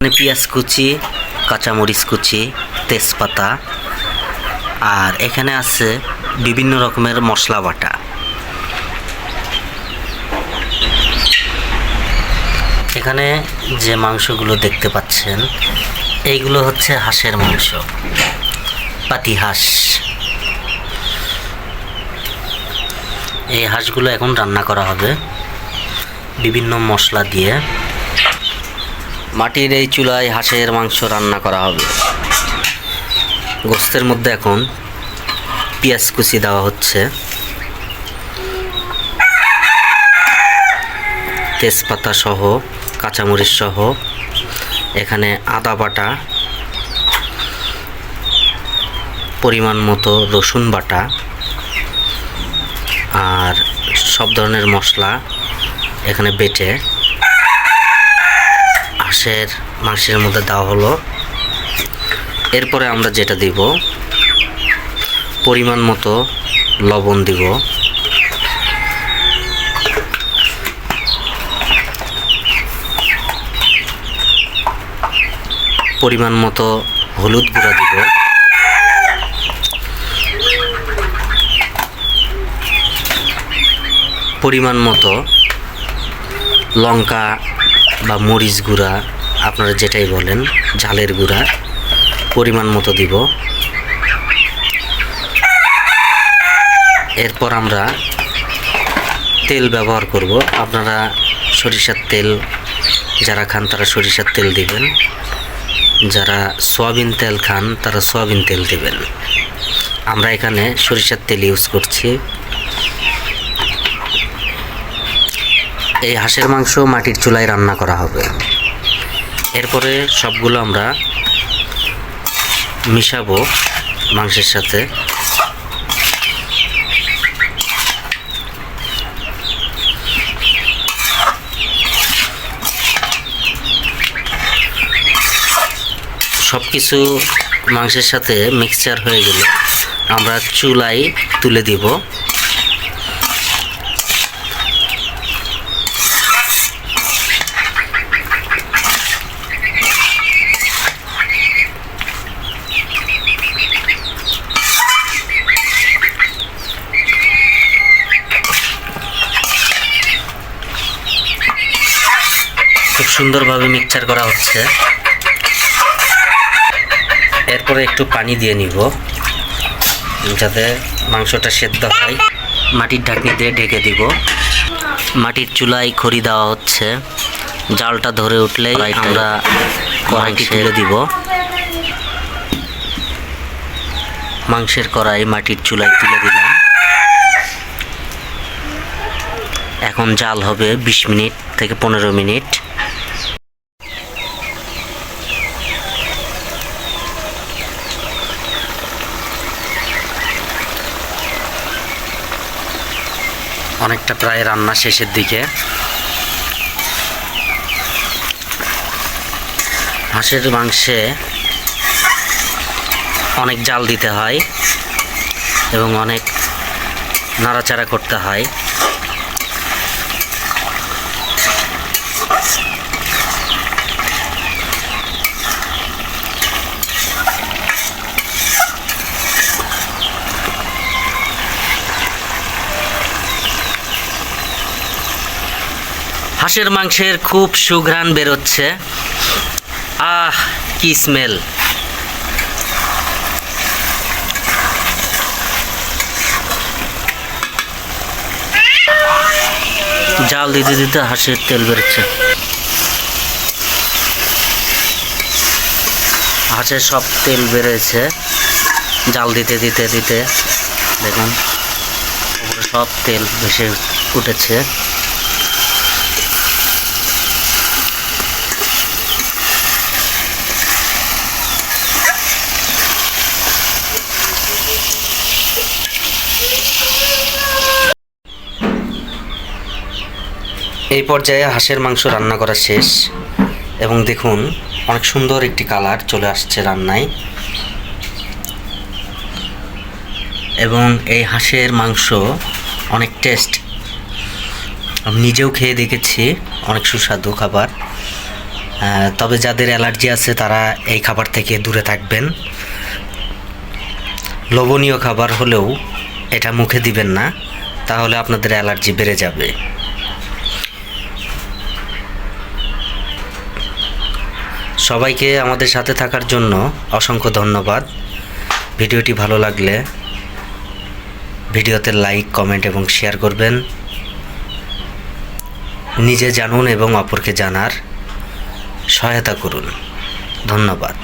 এখানে পেঁয়াজ কুচি, কাঁচামরিচ কুচি, তেজপাতা, আর এখানে আছে বিভিন্ন রকমের মশলা বাটা। এখানে যে মাংসগুলো দেখতে পাচ্ছেন, এইগুলো হচ্ছে হাঁসের মাংস পাতি হাঁস। এই হাঁসগুলো এখন রান্না করা হবে। বিভিন্ন মশলা দিয়ে। মাটির এই চুলায় হাঁসের মাংস রান্না করা হবে। গোস্তের মধ্যে এখন পেঁয়াজ কুচি দেওয়া হচ্ছে। তেজপাতা সহ, কাঁচামরিচ সহ, এখানে আদা বাটা, পরিমাণ মতো রসুন বাটা আর সব ধরনের মশলা এখানে বেটে হাঁসের মাসের মধ্যে দেওয়া হলো। এরপরে আমরা যেটা দিব, পরিমাণ মতো লবণ দিব। পরিমাণ মতো হলুদ গুঁড়া দিব। পরিমাণ মতো লঙ্কা বা মরিচ গুঁড়া, আপনারা যেটাই বলেন, ঝালের গুঁড়া, পরিমাণ মতো দিব। এরপর আমরা তেল ব্যবহার করব। আপনারা সরিষার তেল যারা খান, তারা সরিষার তেল দিবেন। যারা সয়াবিন তেল খান, তারা সয়াবিন তেল দিবেন। আমরা এখানে সরিষার তেল ইউজ করছি। এই হাঁসের মাংস মাটির চুলায় রান্না করা হবে। এরপরে সবগুলো আমরা মিশাবো মাংসের সাথে। সব কিছু মাংসের সাথে মিক্সচার হয়ে গেলে আমরা চুলায় তুলে দিব। সুন্দরভাবে মিক্সচার করা হচ্ছে। এরপরে একটু পানি দিয়ে নিব। যাতে মাংসটা সেদ্ধ হয়। মাটির ঢাকনি দিয়ে ঢেকে দিব। মাটির চুলায় খড়ি দেওয়া হচ্ছে। জালটা ধরে উঠলে আমরা কড়াইটি তুলে দিব। মাংসের কড়াই মাটির চুলায় তুলে দিলাম। এখন জাল হবে বিশ মিনিট থেকে পনেরো মিনিট। অনেকটা প্রায় রান্না শেষের দিকে। হাঁসের মাংসে অনেক জাল দিতে হয় এবং অনেক নাড়াচাড়া করতে হয়। হাঁসের মাংসের খুব সুঘ্রাণ বেরোচ্ছে। আহ, কি স্মেল জাল দিতে দিতে হাঁসের তেল বেরোচ্ছে। হাঁসের সব তেল বেরোয়েছে। জাল দিতে দিতে দিতে দেখুন সব তেল ভেসে উঠেছে। এই পর্যায়ে হাঁসের মাংস রান্না করা শেষ এবং দেখুন অনেক সুন্দর একটি কালার চলে আসছে রান্নায়। এবং এই হাঁসের মাংস অনেক টেস্ট। আমি নিজেও খেয়ে দেখেছি, অনেক সুস্বাদু খাবার। তবে যাদের অ্যালার্জি আছে তারা এই খাবার থেকে দূরে থাকবেন। লোভনীয় খাবার হলেও এটা মুখে দিবেন না, তাহলে আপনাদের অ্যালার্জি বেড়ে যাবে। সবাইকে আমাদের সাথে থাকার জন্য অসংখ্য ধন্যবাদ। ভিডিওটি ভালো লাগলে ভিডিওতে লাইক, কমেন্ট এবং শেয়ার করবেন। নিজে জানুন এবং অপরকে জানার সহায়তা করুন। ধন্যবাদ।